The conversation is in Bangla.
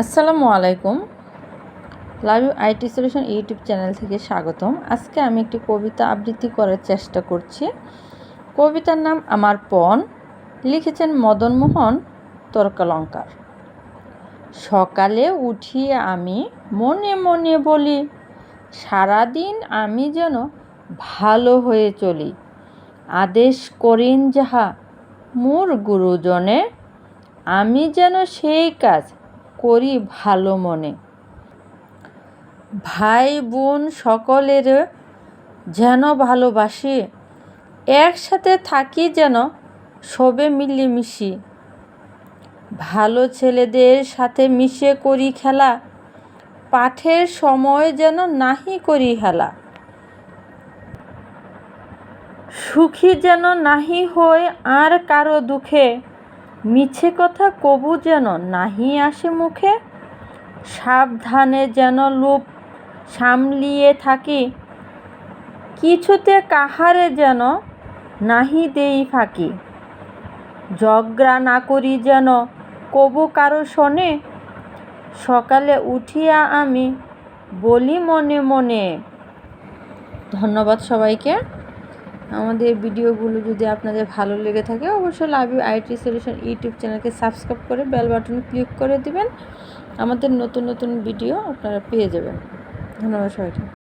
আসসালামু আলাইকুম। Love you IT solution YouTube channel থেকে স্বাগতম। আজকে আমি একটি কবিতা আবৃত্তি করার চেষ্টা করছি। কবিতার নাম আমার পণ। লিখেছেন মদনমোহন তর্কালঙ্কার। সকালে উঠিয়ে আমি মনে মনে বলি, সারাদিন আমি যেন ভালো হয়ে চলি। আদেশ করেন যাহা, মোর গুরুজনে আমি যেন সেই কাজ করি ভালো মনে। ভাই বোন সকলের যেন ভালোবাসি, একসাথে থাকি যেন সবে মিলেমিশি। ভালো ছেলেদের সাথে মিশে করি খেলা, পাঠের সময় যেন নাহি করি হেলা। সুখী যেন নাহি হয় আর কারও দুঃখে মিছে কথা কবু যেন নাহি আসে মুখে, সাবধানে যেন লোভ সামলিয়ে থাকি, কিছুতে কাহারে যেন নাহি দেই ফাঁকি। ঝগড়া না করি যেন কবু কারও শোনে, সকালে উঠিয়া আমি বলি মনে মনে। ধন্যবাদ সবাইকে। আমাদের ভিডিওগুলো যদি আপনাদের ভালো লেগে থাকে, অবশ্যই love you IT solution YouTube চ্যানেলকে সাবস্ক্রাইব করে বেল বাটন ক্লিক করে দিবেন। আমাদের নতুন নতুন ভিডিও আপনারা পেয়ে যাবেন। ধন্যবাদ সবাইকে।